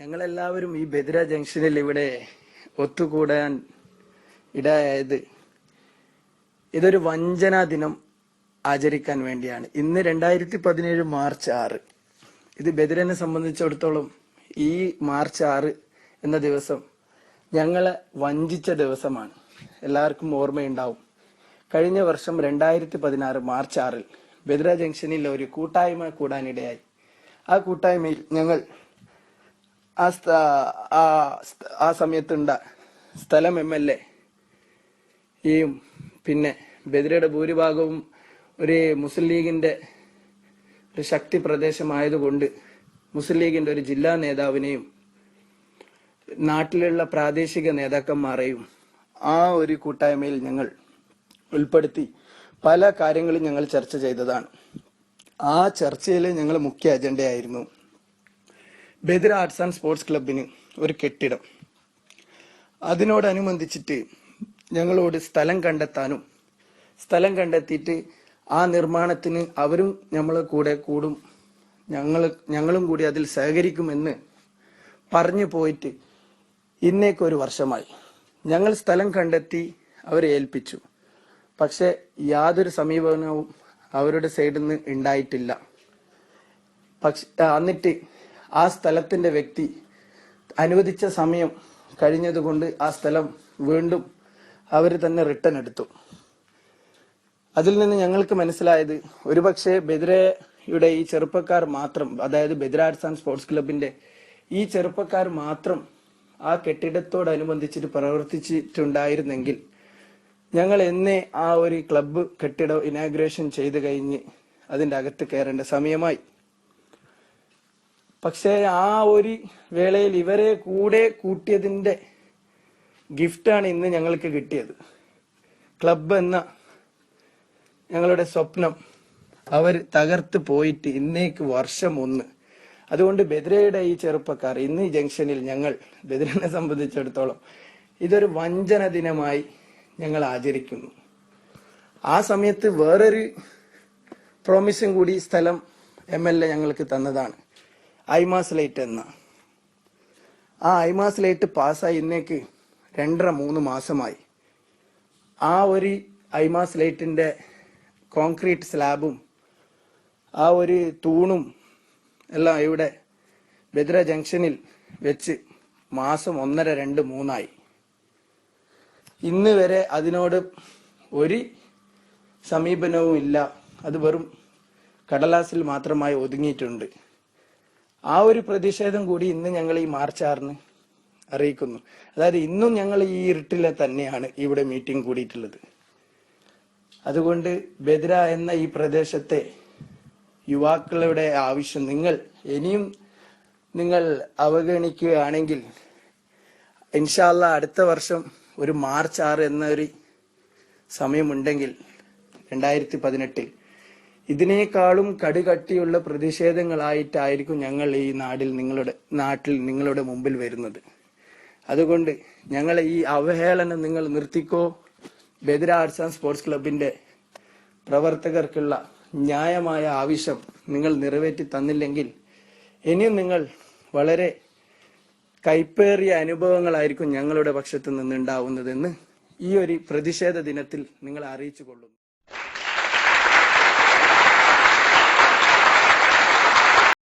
ഞങ്ങളെല്ലാവരും ഈ ബദിര ജംഗ്ഷനിൽ ഇവിടെ ഒത്തുകൂടാൻ ഇടയായത് ഇതൊരു വഞ്ചനാ ദിനം ആചരിക്കാൻ വേണ്ടിയാണ്. ഇന്ന് രണ്ടായിരത്തി പതിനേഴ് മാർച്ച് ആറ്. ഇത് ബദിരനെ സംബന്ധിച്ചിടത്തോളം ഈ മാർച്ച് ആറ് എന്ന ദിവസം ഞങ്ങളെ വഞ്ചിച്ച ദിവസമാണ്. എല്ലാവർക്കും ഓർമ്മയുണ്ടാവും. കഴിഞ്ഞ വർഷം രണ്ടായിരത്തി പതിനാറ് മാർച്ച് ആറിൽ ബദിര ജംഗ്ഷനിൽ ഒരു കൂട്ടായ്മ കൂടാനിടയായി. ആ കൂട്ടായ്മയിൽ ഞങ്ങൾ ആ ആ സമയത്തുണ്ട സ്ഥലം എം എൽ എയും പിന്നെ ബദിരയുടെ ഭൂരിഭാഗവും ഒരു മുസ്ലിം ലീഗിന്റെ ഒരു ശക്തി പ്രദേശമായതുകൊണ്ട് മുസ്ലിം ലീഗിന്റെ ഒരു ജില്ലാ നേതാവിനെയും നാട്ടിലുള്ള പ്രാദേശിക നേതാക്കന്മാരെയും ആ ഒരു കൂട്ടായ്മയിൽ ഞങ്ങൾ ഉൾപ്പെടുത്തി പല കാര്യങ്ങളും ഞങ്ങൾ ചർച്ച ചെയ്തതാണ്. ആ ചർച്ചയിൽ ഞങ്ങൾ മുഖ്യ അജണ്ടയായിരുന്നു. ബദിര ആർട്സ് ആൻഡ് സ്പോർട്സ് ക്ലബിന് ഒരു കെട്ടിടം. അതിനോടനുബന്ധിച്ചിട്ട് ഞങ്ങളോട് സ്ഥലം കണ്ടെത്താനും സ്ഥലം കണ്ടെത്തിയിട്ട് ആ നിർമ്മാണത്തിന് അവരും നമ്മളെ കൂടെ കൂടും ഞങ്ങൾ ഞങ്ങളും കൂടി അതിൽ സഹകരിക്കുമെന്ന് പറഞ്ഞു പോയിട്ട് ഇന്നേക്ക് ഒരു വർഷമായി. ഞങ്ങൾ സ്ഥലം കണ്ടെത്തി അവരെ ഏൽപ്പിച്ചു. പക്ഷെ യാതൊരു സമീപനവും അവരുടെ സൈഡിൽ നിന്ന് ഉണ്ടായിട്ടില്ല. പക്ഷെ എന്നിട്ട് ആ സ്ഥലത്തിന്റെ വ്യക്തി അനുവദിച്ച സമയം കഴിഞ്ഞതുകൊണ്ട് ആ സ്ഥലം വീണ്ടും അവർ തന്നെ റിട്ടേൺ എടുത്തു. അതിൽ നിന്ന് ഞങ്ങൾക്ക് മനസ്സിലായത് ഒരുപക്ഷെ ബെദ്രയുടെ ഈ ചെറുപ്പക്കാർ മാത്രം അതായത് ബെദ്ര ആർട്സ് ആൻഡ് സ്പോർട്സ് ക്ലബിന്റെ ഈ ചെറുപ്പക്കാർ മാത്രം ആ കെട്ടിടത്തോടനുബന്ധിച്ചിട്ട് പ്രവർത്തിച്ചിട്ടുണ്ടായിരുന്നെങ്കിൽ ഞങ്ങൾ എന്നേ ആ ഒരു ക്ലബ്ബ് കെട്ടിടം ഇനാഗ്രേഷൻ ചെയ്ത് കഴിഞ്ഞ് അതിന്റെ അകത്ത് കയറേണ്ട സമയമായി. പക്ഷേ ആ ഒരു വേളയിൽ ഇവരെ കൂടെ കൂട്ടിയതിന്റെ ഗിഫ്റ്റാണ് ഇന്ന് ഞങ്ങൾക്ക് കിട്ടിയത്. ക്ലബ് എന്ന ഞങ്ങളുടെ സ്വപ്നം അവർ തകർത്ത് പോയിട്ട് ഇന്നേക്ക് വർഷം ഒന്ന്. അതുകൊണ്ട് ബദ്രയുടെ ഈ ചെറുപ്പക്കാർ ഇന്ന് ജംഗ്ഷനിൽ ഞങ്ങൾ ബദ്രനെ സംബന്ധിച്ചിടത്തോളം ഇതൊരു വഞ്ചന ദിനമായി ഞങ്ങൾ ആചരിക്കുന്നു. ആ സമയത്ത് വേറൊരു പ്രോമിസും കൂടി സ്ഥലം എം എൽ എ ഞങ്ങൾക്ക് തന്നതാണ്. ഐമാസ് ലൈറ്റ് എന്ന. ആ ഐമാസ് ലൈറ്റ് പാസ്സായി ഇന്നേക്ക് രണ്ടര മൂന്ന് മാസമായി. ആ ഒരു ഐമാസ് ലൈറ്റിന്റെ കോൺക്രീറ്റ് സ്ലാബും ആ ഒരു തൂണും എല്ലാം ഇവിടെ ബദ്ര ജംഗ്ഷനിൽ വെച്ച് മാസം ഒന്നര രണ്ട് മൂന്നായി. ഇന്ന് വരെ അതിനോട് ഒരു സമീപനവും ഇല്ല അത് വെറും കടലാസിൽ മാത്രമായി ഒതുങ്ങിയിട്ടുണ്ട്. ആ ഒരു പ്രതിഷേധം കൂടി ഇന്ന് ഞങ്ങൾ ഈ മാർച്ച് ആറിന് അറിയിക്കുന്നു. അതായത് ഇന്നും ഞങ്ങൾ ഈ ഇരുട്ടിലെ തന്നെയാണ് ഇവിടെ മീറ്റിംഗ് കൂടിയിട്ടുള്ളത്. അതുകൊണ്ട് ബദ്ര എന്ന ഈ പ്രദേശത്തെ യുവാക്കളുടെ ആവശ്യം നിങ്ങൾ ഇനിയും നിങ്ങൾ അവഗണിക്കുകയാണെങ്കിൽ ഇൻഷാല്ല അടുത്ത വർഷം ഒരു മാർച്ച് ആറ് എന്നൊരു സമയമുണ്ടെങ്കിൽ രണ്ടായിരത്തി പതിനെട്ടിൽ ഇതിനേക്കാളും കടുകട്ടിയുള്ള പ്രതിഷേധങ്ങളായിട്ടായിരിക്കും ഞങ്ങൾ ഈ നാടിൽ നിങ്ങളുടെ നാട്ടിൽ നിങ്ങളുടെ മുമ്പിൽ വരുന്നത്. അതുകൊണ്ട് ഞങ്ങളെ ഈ അവഹേളനം നിങ്ങൾ നിർത്തിക്കോ. ബദിര ആർട്സ് ആൻഡ് സ്പോർട്സ് ക്ലബിന്റെ പ്രവർത്തകർക്കുള്ള ന്യായമായ ആവശ്യം നിങ്ങൾ നിറവേറ്റി തന്നില്ലെങ്കിൽ ഇനിയും നിങ്ങൾ വളരെ കൈപ്പേറിയ അനുഭവങ്ങളായിരിക്കും ഞങ്ങളുടെ പക്ഷത്തു നിന്നുണ്ടാവുന്നതെന്ന് ഈ ഒരു പ്രതിഷേധ ദിനത്തിൽ നിങ്ങൾ അറിയിച്ചു കൊള്ളുന്നു